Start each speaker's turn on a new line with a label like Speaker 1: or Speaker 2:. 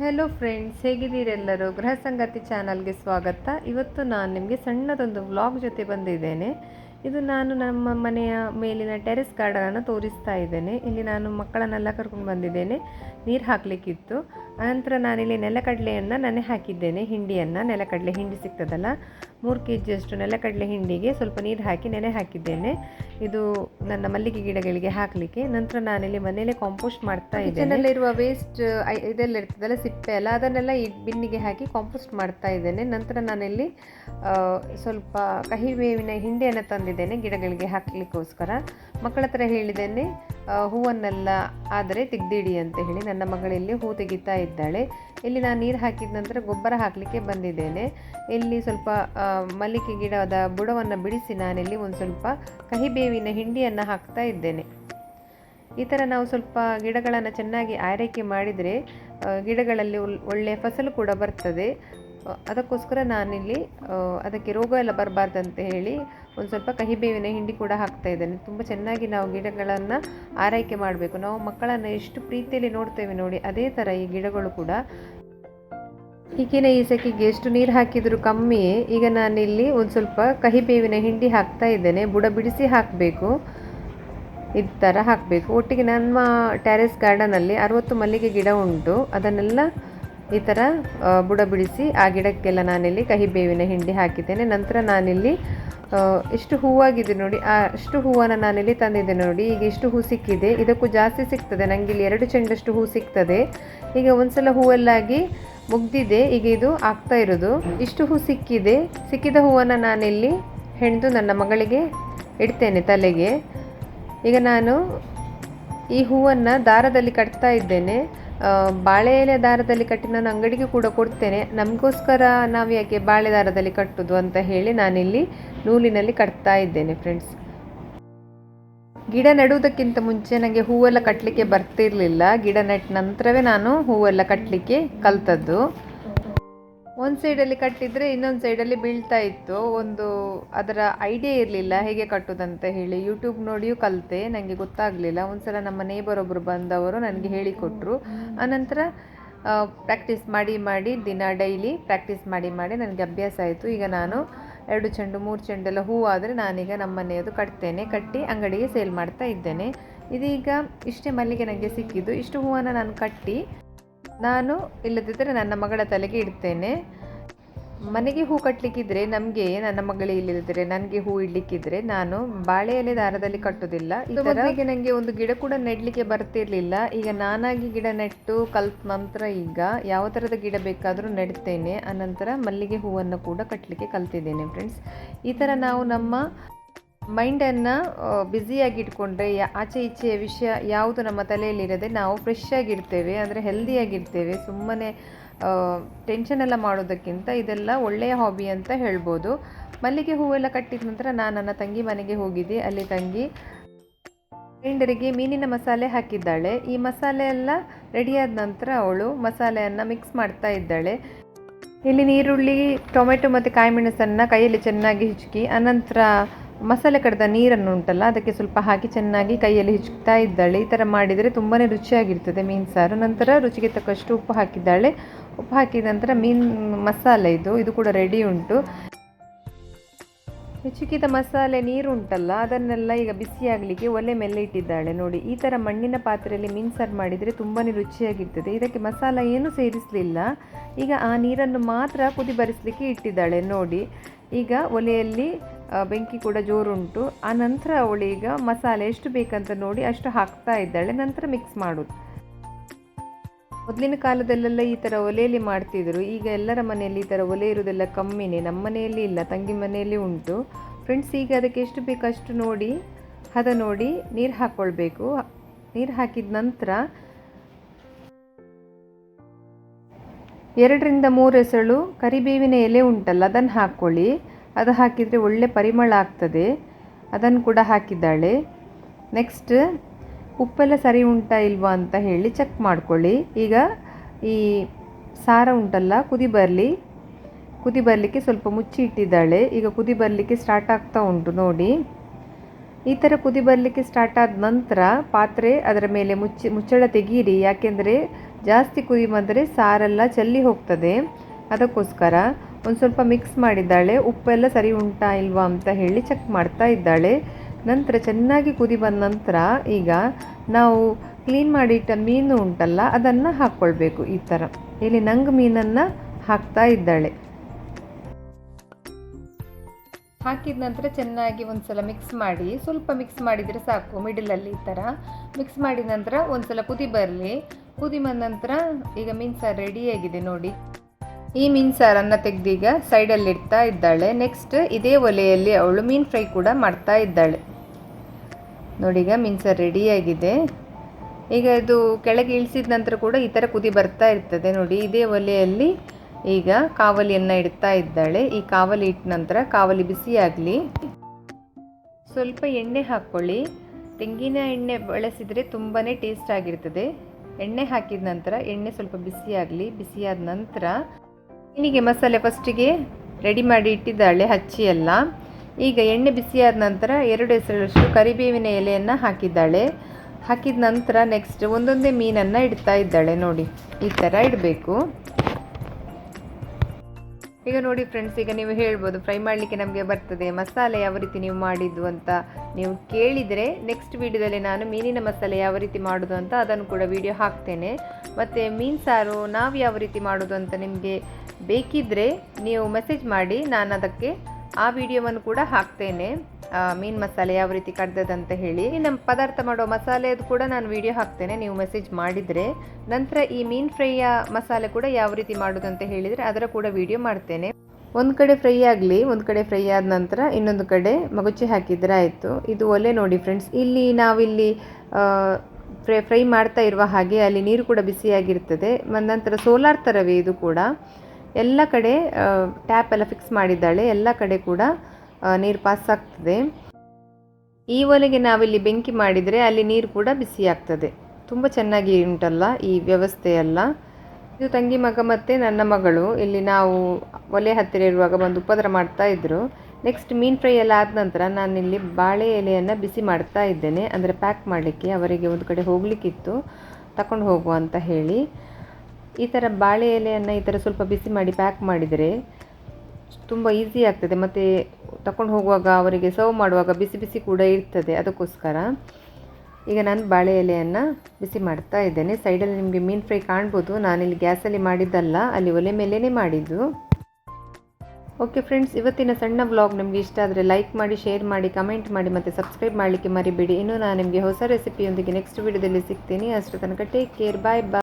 Speaker 1: Hello friends ಹೇಗಿದ್ದೀರೆಲ್ಲರೂ ಗೃಹ ಸಂಗತಿ ಚಾನಲ್ಗೆ ಸ್ವಾಗತ. ಇವತ್ತು ನಾನು ನಿಮಗೆ ಸಣ್ಣದೊಂದು ವ್ಲಾಗ್ ಜೊತೆ ಬಂದಿದ್ದೇನೆ. ಇದು ನಾನು ನಮ್ಮ ಮನೆಯ ಮೇಲಿನ ಟೆರೆಸ್ ಗಾರ್ಡನನ್ನು ತೋರಿಸ್ತಾ ಇದ್ದೇನೆ. ಇಲ್ಲಿ ನಾನು ಮಕ್ಕಳನ್ನೆಲ್ಲ ಕರ್ಕೊಂಡು ಬಂದಿದ್ದೇನೆ. ನೀರು ಹಾಕಲಿಕ್ಕಿತ್ತು. ಆನಂತರ ನಾನಿಲ್ಲಿ ನೆಲಕಡಲೆಯನ್ನು ನೆನೆ ಹಾಕಿದ್ದೇನೆ ಹಿಂಡಿಯನ್ನು. ನೆಲಕಡಲೆ ಹಿಂಡಿ ಸಿಗ್ತದಲ್ಲ? ಮೂರು ಕೆ ಜಿಯಷ್ಟು ನೆಲಕಡಲೆ ಹಿಂಡಿಗೆ ಸ್ವಲ್ಪ ನೀರು ಹಾಕಿ ನೆನೆ ಹಾಕಿದ್ದೇನೆ. ಇದು ನನ್ನ ಮಲ್ಲಿಗೆ ಗಿಡಗಳಿಗೆ ಹಾಕಲಿಕ್ಕೆ. ನಂತರ ನಾನಿಲ್ಲಿ ಮನೆಯಲ್ಲೇ ಕಾಂಪೋಸ್ಟ್ ಮಾಡ್ತಾ ಇದ್ದೇನೆ. ಇರುವ ವೇಸ್ಟ್ ಇದೆಲ್ಲ ಇರ್ತದಲ್ಲ ಸಿಪ್ಪೆ ಎಲ್ಲ ಅದನ್ನೆಲ್ಲ ಈ ಬಿನ್ನಿಗೆ ಹಾಕಿ ಕಾಂಪೋಸ್ಟ್ ಮಾಡ್ತಾ ಇದ್ದೇನೆ. ನಂತರ ನಾನಿಲ್ಲಿ ಸ್ವಲ್ಪ ಕಹಿ ಬೇವಿನ ಹಿಂಡಿಯನ್ನು ತಂದಿದ್ದೇನೆ ಗಿಡಗಳಿಗೆ ಹಾಕಲಿಕ್ಕೋಸ್ಕರ. ಮಕ್ಕಳ ಹತ್ರ ಹೇಳಿದ್ದೇನೆ ಹೂವನ್ನೆಲ್ಲ ಆದರೆ ತೆಗ್ದಿಡಿ ಅಂತ ಹೇಳಿ ನನ್ನ ಮಗಳಲ್ಲಿ ಹೂ ತೆಗಿತಾ ಇದ್ದಾಳೆ. ಇಲ್ಲಿ ನಾನು ನೀರು ಹಾಕಿದ ನಂತರ ಗೊಬ್ಬರ ಹಾಕಲಿಕ್ಕೆ ಬಂದಿದ್ದೇನೆ. ಇಲ್ಲಿ ಸ್ವಲ್ಪ ಮಲ್ಲಿಗೆ ಗಿಡದ ಬುಡವನ್ನು ಬಿಡಿಸಿ ನಾನಿಲ್ಲಿ ಒಂದು ಸ್ವಲ್ಪ ಕಹಿಬೇವಿನ ಹಿಂಡಿಯನ್ನು ಹಾಕ್ತಾ ಇದ್ದೇನೆ. ಈ ಥರ ನಾವು ಸ್ವಲ್ಪ ಗಿಡಗಳನ್ನು ಚೆನ್ನಾಗಿ ಆರೈಕೆ ಮಾಡಿದರೆ ಗಿಡಗಳಲ್ಲಿ ಒಳ್- ಒಳ್ಳೆಯ ಫಸಲು ಕೂಡ ಬರ್ತದೆ. ಅದಕ್ಕೋಸ್ಕರ ನಾನಿಲ್ಲಿ ಅದಕ್ಕೆ ರೋಗ ಎಲ್ಲ ಬರಬಾರ್ದಂತ ಹೇಳಿ ಒಂದು ಸ್ವಲ್ಪ ಕಹಿಬೇವಿನ ಹಿಂಡಿ ಕೂಡ ಹಾಕ್ತಾ ಇದ್ದೇನೆ. ತುಂಬ ಚೆನ್ನಾಗಿ ನಾವು ಗಿಡಗಳನ್ನು ಆರೈಕೆ ಮಾಡಬೇಕು. ನಾವು ಮಕ್ಕಳನ್ನು ಎಷ್ಟು ಪ್ರೀತಿಯಲ್ಲಿ ನೋಡ್ತೇವೆ ನೋಡಿ, ಅದೇ ಥರ ಈ ಗಿಡಗಳು ಕೂಡ. ಈಗಿನ ಈ ಸೆಕೆಗೆ ಎಷ್ಟು ನೀರು ಹಾಕಿದರೂ ಕಮ್ಮಿಯೇ. ಈಗ ನಾನಿಲ್ಲಿ ಒಂದು ಸ್ವಲ್ಪ ಕಹಿಬೇವಿನ ಹಿಂಡಿ ಹಾಕ್ತಾ ಇದ್ದೇನೆ. ಬುಡ ಬಿಡಿಸಿ ಹಾಕಬೇಕು. ಈ ಥರ ಹಾಕಬೇಕು. ಒಟ್ಟಿಗೆ ನಮ್ಮ ಟ್ಯಾರೆಸ್ ಗಾರ್ಡನಲ್ಲಿ ಅರವತ್ತು ಮಲ್ಲಿಗೆ ಗಿಡ ಉಂಟು. ಅದನ್ನೆಲ್ಲ ಈ ಥರ ಬುಡ ಬಿಡಿಸಿ ಆ ಗಿಡಕ್ಕೆಲ್ಲ ನಾನಿಲ್ಲಿ ಕಹಿ ಬೇವಿನ ಹಿಂಡಿ ಹಾಕಿದ್ದೇನೆ. ನಂತರ ನಾನಿಲ್ಲಿ ಇಷ್ಟು ಹೂವಾಗಿದೆ ನೋಡಿ. ಆ, ಅಷ್ಟು ಹೂವನ್ನು ನಾನಿಲ್ಲಿ ತಂದಿದ್ದೆ ನೋಡಿ. ಈಗ ಇಷ್ಟು ಹೂ ಸಿಕ್ಕಿದೆ. ಇದಕ್ಕೂ ಜಾಸ್ತಿ ಸಿಗ್ತದೆ. ನನಗೆ ಇಲ್ಲಿ ಎರಡು ಚೆಂಡಷ್ಟು ಹೂ ಸಿಗ್ತದೆ. ಈಗ ಒಂದ್ಸಲ ಹೂವೆಲ್ಲಾಗಿ ಮುಗ್ದಿದೆ. ಈಗ ಇದು ಆಗ್ತಾ ಇರೋದು. ಇಷ್ಟು ಹೂ ಸಿಕ್ಕಿದೆ. ಸಿಕ್ಕಿದ ಹೂವನ್ನು ನಾನಿಲ್ಲಿ ಹೆಣ್ದು ನನ್ನ ಮಗಳಿಗೆ ಇಡ್ತೇನೆ ತಲೆಗೆ. ಈಗ ನಾನು ಈ ಹೂವನ್ನು ದಾರದಲ್ಲಿ ಕಟ್ತಾ ಇದ್ದೇನೆ. ಬಾಳೆ ಎಲೆ ದಾರದಲ್ಲಿ ಕಟ್ಟಿ ನಾನು ಅಂಗಡಿಗೆ ಕೂಡ ಕೊಡ್ತೇನೆ. ನಮಗೋಸ್ಕರ ನಾವು ಯಾಕೆ ಬಾಳೆ ದಾರದಲ್ಲಿ ಕಟ್ಟೋದು ಅಂತ ಹೇಳಿ ನಾನಿಲ್ಲಿ ನೂಲಿನಲ್ಲಿ ಕಟ್ತಾ ಇದ್ದೇನೆ ಫ್ರೆಂಡ್ಸ್ ಗಿಡ ನೆಡುವುದಕ್ಕಿಂತ ಮುಂಚೆ ನನಗೆ ಹೂವೆಲ್ಲ ಕಟ್ಟಲಿಕ್ಕೆ ಬರ್ತಿರಲಿಲ್ಲ. ಗಿಡ ನೆಟ್ಟ ನಂತರವೇ ನಾನು ಹೂವೆಲ್ಲ ಕಟ್ಟಲಿಕ್ಕೆ ಕಲ್ತದ್ದು. ಒಂದು ಸೈಡಲ್ಲಿ ಕಟ್ಟಿದರೆ ಇನ್ನೊಂದು ಸೈಡಲ್ಲಿ ಬೀಳ್ತಾ ಇತ್ತು. ಒಂದು ಅದರ ಐಡಿಯಾ ಇರಲಿಲ್ಲ. ಹೇಗೆ ಕಟ್ಟೋದಂತ ಹೇಳಿ. ಯೂಟ್ಯೂಬ್ ನೋಡಿಯೂ ಕಲಿತೆ. ನನಗೆ ಗೊತ್ತಾಗಲಿಲ್ಲ. ಒಂದ್ಸಲ ನಮ್ಮ ನೇಬರ್ ಒಬ್ಬರು ಬಂದವರು ನನಗೆ ಹೇಳಿಕೊಟ್ರು. ಆನಂತರ ಪ್ರಾಕ್ಟೀಸ್ ಮಾಡಿ ಮಾಡಿ, ದಿನ ಡೈಲಿ ಪ್ರಾಕ್ಟೀಸ್ ಮಾಡಿ ಮಾಡಿ ನನಗೆ ಅಭ್ಯಾಸ ಆಯಿತು. ಈಗ ನಾನು ಎರಡು ಚೆಂಡು, ಮೂರು ಚೆಂಡೆಲ್ಲ ಹೂವು ಆದರೆ ನಾನೀಗ ನಮ್ಮ ಮನೆಯದು ಕಟ್ತೇನೆ. ಕಟ್ಟಿ ಅಂಗಡಿಗೆ ಸೇಲ್ ಮಾಡ್ತಾ ಇದ್ದೇನೆ. ಇದೀಗ ಇಷ್ಟೇ ಮಲ್ಲಿಗೆ ನನಗೆ ಸಿಕ್ಕಿದ್ದು. ಇಷ್ಟು ಹೂವನ್ನು ನಾನು ಕಟ್ಟಿ ನಾನು ಇಲ್ಲದಿದ್ದರೆ ನನ್ನ ಮಗಳ ತಲೆಗೆ ಇಡ್ತೇನೆ. ಮನೆಗೆ ಹೂ ಕಟ್ಟಲಿಕ್ಕಿದ್ರೆ ನಮಗೆ ನನ್ನ ಮಗಳೇ ಇಲ್ಲದಿದ್ದರೆ ನನಗೆ ಹೂ ಇಡ್ಲಿಕ್ಕಿದ್ರೆ ನಾನು ಬಾಳೆ ಎಲೆ ದಾರದಲ್ಲಿ ಕಟ್ಟುದಿಲ್ಲ ಮೊದಲಿಗೆ ನನಗೆ ಒಂದು ಗಿಡ ಕೂಡ ನೆಡಲಿಕ್ಕೆ ಬರ್ತಿರಲಿಲ್ಲ. ಈಗ ನಾನಾಗಿ ಗಿಡ ನೆಟ್ಟು ಕಲ್ತ ನಂತರ ಈಗ ಯಾವ ಥರದ ಗಿಡ ಬೇಕಾದರೂ ನೆಡ್ತೇನೆ. ಅನಂತರ ಮಲ್ಲಿಗೆ ಹೂವನ್ನು ಕೂಡ ಕಟ್ಟಲಿಕ್ಕೆ ಕಲ್ತಿದ್ದೇನೆ ಫ್ರೆಂಡ್ಸ್ ಈ ಥರ ನಾವು ನಮ್ಮ ಮೈಂಡನ್ನು ಬ್ಯುಸಿಯಾಗಿ ಇಟ್ಕೊಂಡ್ರೆ ಆಚೆ ಈಚೆಯ ವಿಷಯ ಯಾವುದು ನಮ್ಮ ತಲೆಯಲ್ಲಿರದೆ ನಾವು ಫ್ರೆಶ್ ಆಗಿರ್ತೇವೆ, ಅಂದರೆ ಹೆಲ್ದಿಯಾಗಿರ್ತೇವೆ ಸುಮ್ಮನೆ ಟೆನ್ಷನ್ ಎಲ್ಲ ಮಾಡೋದಕ್ಕಿಂತ ಇದೆಲ್ಲ ಒಳ್ಳೆಯ ಹಾಬಿ ಅಂತ ಹೇಳ್ಬೋದು. ಮಲ್ಲಿಗೆ ಹೂವೆಲ್ಲ ಕಟ್ಟಿದ ನಂತರ ನಾನು ನನ್ನ ತಂಗಿ ಮನೆಗೆ ಹೋಗಿದ್ದೆ. ಅಲ್ಲಿ ತಂಗಿ ಗ್ರೈಂಡರಿಗೆ ಮೀನಿನ ಮಸಾಲೆ ಹಾಕಿದ್ದಾಳೆ. ಈ ಮಸಾಲೆ ಎಲ್ಲ ರೆಡಿಯಾದ ನಂತರ ಅವಳು ಮಸಾಲೆಯನ್ನು ಮಿಕ್ಸ್ ಮಾಡ್ತಾ ಇದ್ದಾಳೆ. ಇಲ್ಲಿ ನೀರುಳ್ಳಿ, ಟೊಮೆಟೊ ಮತ್ತು ಕಾಯಿ ಮೆಣಸನ್ನು ಕೈಯಲ್ಲಿ ಚೆನ್ನಾಗಿ ಹಿಚುಕಿ, ಅನಂತರ ಮಸಾಲೆ ಕಡ್ದ ನೀರನ್ನು ಉಂಟಲ್ಲ, ಅದಕ್ಕೆ ಸ್ವಲ್ಪ ಹಾಕಿ ಚೆನ್ನಾಗಿ ಕೈಯಲ್ಲಿ ಹಿಚ್ತಾ ಇದ್ದಾಳೆ. ಈ ಥರ ಮಾಡಿದರೆ ತುಂಬಾ ರುಚಿಯಾಗಿರ್ತದೆ ಮೀನು ಸಾರು. ನಂತರ ರುಚಿಗೆ ತಕ್ಕಷ್ಟು ಉಪ್ಪು ಹಾಕಿದ್ದಾಳೆ. ಉಪ್ಪು ಹಾಕಿದ ನಂತರ ಮೀನು ಮಸಾಲೆ ಇದು ಇದು ಕೂಡ ರೆಡಿ ಉಂಟು. ಹಿಚುಕಿದ ಮಸಾಲೆ ನೀರು ಉಂಟಲ್ಲ, ಅದನ್ನೆಲ್ಲ ಈಗ ಬಿಸಿಯಾಗಲಿಕ್ಕೆ ಒಲೆ ಮೇಲೆ ಇಟ್ಟಿದ್ದಾಳೆ. ನೋಡಿ, ಈ ಥರ ಮಣ್ಣಿನ ಪಾತ್ರೆಯಲ್ಲಿ ಮೀನು ಸಾರು ಮಾಡಿದರೆ ತುಂಬಾ ರುಚಿಯಾಗಿರ್ತದೆ. ಇದಕ್ಕೆ ಮಸಾಲ ಏನು ಸೇರಿಸಲಿಲ್ಲ. ಈಗ ಆ ನೀರನ್ನು ಮಾತ್ರ ಕುದಿ ಬರಿಸಲಿಕ್ಕೆ ಇಟ್ಟಿದ್ದಾಳೆ. ನೋಡಿ, ಈಗ ಒಲೆಯಲ್ಲಿ ಬೆಂಕಿ ಕೂಡ ಜೋರುಂಟು. ಆ ನಂತರ ಅವಳೀಗ ಮಸಾಲೆ ಎಷ್ಟು ಬೇಕಂತ ನೋಡಿ ಅಷ್ಟು ಹಾಕ್ತಾ ಇದ್ದಾಳೆ, ನಂತರ ಮಿಕ್ಸ್ ಮಾಡೋದು. ಮೊದಲಿನ ಕಾಲದಲ್ಲೆಲ್ಲ ಈ ಥರ ಒಲೆಯಲ್ಲಿ ಮಾಡ್ತಿದ್ರು. ಈಗ ಎಲ್ಲರ ಮನೆಯಲ್ಲಿ ಈ ಥರ ಒಲೆ ಇರೋದೆಲ್ಲ ಕಮ್ಮಿನೇ. ನಮ್ಮ ಮನೆಯಲ್ಲಿ ಇಲ್ಲ, ತಂಗಿ ಮನೆಯಲ್ಲಿ ಉಂಟು. ಫ್ರೆಂಡ್ಸ್ ಈಗ ಅದಕ್ಕೆ ಎಷ್ಟು ಬೇಕು ಅಷ್ಟು ನೋಡಿ, ಹದ ನೋಡಿ ನೀರು ಹಾಕ್ಕೊಳ್ಬೇಕು ನೀರು ಹಾಕಿದ ನಂತರ ಎರಡರಿಂದ ಮೂರು ಎಸಳು ಕರಿಬೇವಿನ ಎಲೆ ಉಂಟಲ್ಲ, ಅದನ್ನು ಹಾಕ್ಕೊಳ್ಳಿ ಅದು ಹಾಕಿದರೆ ಒಳ್ಳೆ ಪರಿಮಳ ಆಗ್ತದೆ. ಅದನ್ನು ಕೂಡ ಹಾಕಿದ್ದಾಳೆ. ನೆಕ್ಸ್ಟ್ ಉಪ್ಪೆಲ್ಲ ಸರಿ ಉಂಟಾ ಇಲ್ವಾ ಅಂತ ಹೇಳಿ ಚೆಕ್ ಮಾಡ್ಕೊಳ್ಳಿ. ಈಗ ಈ ಸಾರ ಉಂಟಲ್ಲ, ಕುದಿ ಬರಲಿ. ಕುದಿ ಬರಲಿಕ್ಕೆ ಸ್ವಲ್ಪ ಮುಚ್ಚಿ ಇಟ್ಟಿದ್ದಾಳೆ. ಈಗ ಕುದಿ ಬರಲಿಕ್ಕೆ ಸ್ಟಾರ್ಟ್ ಆಗ್ತಾ ಉಂಟು ನೋಡಿ. ಈ ಥರ ಕುದಿ ಬರಲಿಕ್ಕೆ ಸ್ಟಾರ್ಟ್ ಆದ ನಂತರ ಪಾತ್ರೆ ಅದರ ಮೇಲೆ ಮುಚ್ಚಿ, ಮುಚ್ಚಳ ತೆಗೀರಿ. ಯಾಕೆಂದರೆ ಜಾಸ್ತಿ ಕುದಿ ಬಂದರೆ ಸಾರೆಲ್ಲ ಚೆಲ್ಲಿ ಹೋಗ್ತದೆ. ಅದಕ್ಕೋಸ್ಕರ ಒಂದು ಸ್ವಲ್ಪ ಮಿಕ್ಸ್ ಮಾಡಿದ್ದಾಳೆ. ಉಪ್ಪೆಲ್ಲ ಸರಿ ಉಂಟಾ ಇಲ್ವಾ ಅಂತ ಹೇಳಿ ಚೆಕ್ ಮಾಡ್ತಾ ಇದ್ದಾಳೆ. ನಂತರ ಚೆನ್ನಾಗಿ ಕುದಿ ಬಂದ ನಂತರ ಈಗ ನಾವು ಕ್ಲೀನ್ ಮಾಡಿಟ್ಟ ಮೀನು ಉಂಟಲ್ಲ, ಅದನ್ನು ಹಾಕ್ಕೊಳ್ಬೇಕು ಈ ಥರ ಇಲ್ಲಿ ನಂಗೆ ಮೀನನ್ನು ಹಾಕ್ತಾ ಇದ್ದಾಳೆ. ಹಾಕಿದ ನಂತರ ಚೆನ್ನಾಗಿ ಒಂದು ಸಲ ಮಿಕ್ಸ್ ಮಾಡಿ, ಸ್ವಲ್ಪ ಮಿಕ್ಸ್ ಮಾಡಿದರೆ ಸಾಕು ಮಿಡಲಲ್ಲಿ ಈ ಥರ ಮಿಕ್ಸ್ ಮಾಡಿದ ನಂತರ ಒಂದು ಸಲ ಕುದಿ ಬರಲಿ. ಕುದಿ ಬಂದ ನಂತರ ಈಗ ಮೀನು ಸಾರು ರೆಡಿಯಾಗಿದೆ ನೋಡಿ. ಈ ಮೀನು ಸಾರನ್ನು ತೆಗೆದೀಗ ಸೈಡಲ್ಲಿ ಇಡ್ತಾ ಇದ್ದಾಳೆ. ನೆಕ್ಸ್ಟ್ ಇದೇ ಒಲೆಯಲ್ಲಿ ಅವಳು ಮೀನು ಫ್ರೈ ಕೂಡ ಮಾಡ್ತಾ ಇದ್ದಾಳೆ. ನೋಡಿ ಈಗ ಮೀನು ಸಾರು ರೆಡಿಯಾಗಿದೆ ಈಗ ಇದು ಕೆಳಗೆ ಇಳಿಸಿದ ನಂತರ ಕೂಡ ಈ ಥರ ಕುದಿ ಬರ್ತಾ ಇರ್ತದೆ. ನೋಡಿ, ಇದೇ ಒಲೆಯಲ್ಲಿ ಈಗ ಕಾವಲಿಯನ್ನು ಇಡ್ತಾ ಇದ್ದಾಳೆ. ಈ ಕಾವಲಿ ಇಟ್ಟ ನಂತರ ಕಾವಲಿ ಬಿಸಿಯಾಗಲಿ ಸ್ವಲ್ಪ ಎಣ್ಣೆ ಹಾಕ್ಕೊಳ್ಳಿ. ತೆಂಗಿನ ಎಣ್ಣೆ ಬಳಸಿದರೆ ತುಂಬಾ ಟೇಸ್ಟ್ ಆಗಿರ್ತದೆ. ಎಣ್ಣೆ ಹಾಕಿದ ನಂತರ ಎಣ್ಣೆ ಸ್ವಲ್ಪ ಬಿಸಿಯಾಗಲಿ ಬಿಸಿಯಾದ ನಂತರ ಮೀನಿಗೆ ಮಸಾಲೆ ಫಸ್ಟಿಗೆ ರೆಡಿ ಮಾಡಿ ಇಟ್ಟಿದ್ದಾಳೆ ಹಚ್ಚಿ ಎಲ್ಲ ಈಗ ಎಣ್ಣೆ ಬಿಸಿಯಾದ ನಂತರ ಎರಡು ಹೆಸರಷ್ಟು ಕರಿಬೇವಿನ ಎಲೆಯನ್ನು ಹಾಕಿದ್ದಾಳೆ. ಹಾಕಿದ ನಂತರ ನೆಕ್ಸ್ಟ್ ಒಂದೊಂದೇ ಮೀನನ್ನು ಇಡ್ತಾ ಇದ್ದಾಳೆ ನೋಡಿ, ಈ ಥರ ಇಡಬೇಕು. ಈಗ ನೋಡಿ ಫ್ರೆಂಡ್ಸ್ ಈಗ ನೀವು ಹೇಳ್ಬೋದು ಫ್ರೈ ಮಾಡಲಿಕ್ಕೆ ನಮಗೆ ಬರ್ತದೆ, ಮಸಾಲೆ ಯಾವ ರೀತಿ ನೀವು ಮಾಡಿದ್ದು ಅಂತ ನೀವು ಕೇಳಿದರೆ ನೆಕ್ಸ್ಟ್ ವಿಡಿಯೋದಲ್ಲಿ ನಾನು ಮೀನಿನ ಮಸಾಲೆ ಯಾವ ರೀತಿ ಮಾಡೋದು ಅಂತ ಅದನ್ನು ಕೂಡ ವೀಡಿಯೋ ಹಾಕ್ತೇನೆ. ಮತ್ತು ಮೀನು ಸಾರು ನಾವು ಯಾವ ರೀತಿ ಮಾಡೋದು ಅಂತ ನಿಮಗೆ ಬೇಕಿದ್ದರೆ ನೀವು ಮೆಸೇಜ್ ಮಾಡಿ ನಾನು ಅದಕ್ಕೆ ಆ ವಿಡಿಯೋವನ್ನು ಕೂಡ ಹಾಕ್ತೇನೆ. ಮೀನು ಮಸಾಲೆ ಯಾವ ರೀತಿ ಕಡ್ದದಂತ ಹೇಳಿ. ನಮ್ಮ ಪದಾರ್ಥ ಮಾಡೋ ಮಸಾಲೆದು ಕೂಡ ನಾನು ವಿಡಿಯೋ ಹಾಕ್ತೇನೆ, ನೀವು ಮೆಸೇಜ್ ಮಾಡಿದರೆ. ನಂತರ ಈ ಮೀನು ಫ್ರೈಯ ಮಸಾಲೆ ಕೂಡ ಯಾವ ರೀತಿ ಮಾಡೋದಂತ ಹೇಳಿದರೆ ಅದರ ಕೂಡ ವಿಡಿಯೋ ಮಾಡ್ತೇನೆ. ಒಂದು ಕಡೆ ಫ್ರೈ ಆಗಲಿ, ಒಂದು ಕಡೆ ಫ್ರೈ ಆದ ನಂತರ ಇನ್ನೊಂದು ಕಡೆ ಮಗುಚಿ ಹಾಕಿದರೆ ಆಯಿತು. ಇದು ಒಲೆ ನೋಡಿ ಫ್ರೆಂಡ್ಸ್ ಇಲ್ಲಿ ನಾವಿಲ್ಲಿ ಫ್ರೈ ಫ್ರೈ ಮಾಡ್ತಾ ಇರುವ ಹಾಗೆ ಅಲ್ಲಿ ನೀರು ಕೂಡ ಬಿಸಿಯಾಗಿರ್ತದೆ. ನಂತರ ಸೋಲಾರ್ ಥರವೇ ಇದು ಕೂಡ. ಎಲ್ಲ ಕಡೆ ಟ್ಯಾಪ್ ಎಲ್ಲ ಫಿಕ್ಸ್ ಮಾಡಿದ್ದಾಳೆ. ಎಲ್ಲ ಕಡೆ ಕೂಡ ನೀರು ಪಾಸ್ ಆಗ್ತದೆ. ಈ ಒಲೆಗೆ ನಾವಿಲ್ಲಿ ಬೆಂಕಿ ಮಾಡಿದರೆ ಅಲ್ಲಿ ನೀರು ಕೂಡ ಬಿಸಿ ಆಗ್ತದೆ. ತುಂಬ ಚೆನ್ನಾಗಿ ಉಂಟಲ್ಲ ಈ ವ್ಯವಸ್ಥೆ ಎಲ್ಲ. ಇದು ತಂಗಿ ಮಗ ಮತ್ತು ನನ್ನ ಮಗಳು. ಇಲ್ಲಿ ನಾವು ಒಲೆ ಹತ್ತಿರ ಇರುವಾಗ ಬಂದು ಉಪದ್ರ ಮಾಡ್ತಾ ಇದ್ದರು ನೆಕ್ಸ್ಟ್ ಮೀನು ಫ್ರೈ ಎಲ್ಲ ಆದ ನಂತರ ನಾನು ಇಲ್ಲಿ ಬಾಳೆ ಎಲೆಯನ್ನು ಬಿಸಿ ಮಾಡ್ತಾ ಇದ್ದೇನೆ. ಅಂದರೆ ಪ್ಯಾಕ್ ಮಾಡಲಿಕ್ಕೆ ಅವರಿಗೆ ಒಂದು ಕಡೆ ಹೋಗಲಿಕ್ಕಿತ್ತು. ತಕೊಂಡು ಹೋಗುವ ಅಂತ ಹೇಳಿ. ಈ ಥರ ಬಾಳೆ ಎಲೆಯನ್ನು ಈ ಥರ ಸ್ವಲ್ಪ ಬಿಸಿ ಮಾಡಿ ಪ್ಯಾಕ್ ಮಾಡಿದರೆ ತುಂಬ ಈಸಿ ಆಗ್ತದೆ. ಮತ್ತು ತಗೊಂಡು ಹೋಗುವಾಗ ಅವರಿಗೆ ಸರ್ವ್ ಮಾಡುವಾಗ ಬಿಸಿ ಬಿಸಿ ಕೂಡ ಇರ್ತದೆ. ಅದಕ್ಕೋಸ್ಕರ ಈಗ ನಾನು ಬಾಳೆ ಎಲೆಯನ್ನು ಬಿಸಿ ಮಾಡ್ತಾ ಇದ್ದೇನೆ. ಸೈಡಲ್ಲಿ ನಿಮಗೆ ಮೀನು ಫ್ರೈ ಕಾಣ್ಬೋದು. ನಾನಿಲ್ಲಿ ಗ್ಯಾಸಲ್ಲಿ ಮಾಡಿದ್ದಲ್ಲ, ಅಲ್ಲಿ ಒಲೆ ಮೇಲೇ ಮಾಡಿದ್ದು. ಓಕೆ ಫ್ರೆಂಡ್ಸ್ ಇವತ್ತಿನ ಸಣ್ಣ ವ್ಲಾಗ್ ನಿಮಗೆ ಇಷ್ಟ ಆದರೆ ಲೈಕ್ ಮಾಡಿ ಶೇರ್ ಮಾಡಿ ಕಮೆಂಟ್ ಮಾಡಿ ಮತ್ತು ಸಬ್ಸ್ಕ್ರೈಬ್ ಮಾಡಲಿಕ್ಕೆ ಮರಿಬೇಡಿ. ಇನ್ನು ನಾನು ನಿಮಗೆ ಹೊಸ ರೆಸಿಪಿಯೊಂದಿಗೆ ನೆಕ್ಸ್ಟ್ ವಿಡಿಯೋದಲ್ಲಿ ಸಿಗ್ತೀನಿ. ಅಷ್ಟು ತನಕ ಟೇಕ್ ಕೇರ್ ಬಾಯ್ ಬಾಯ್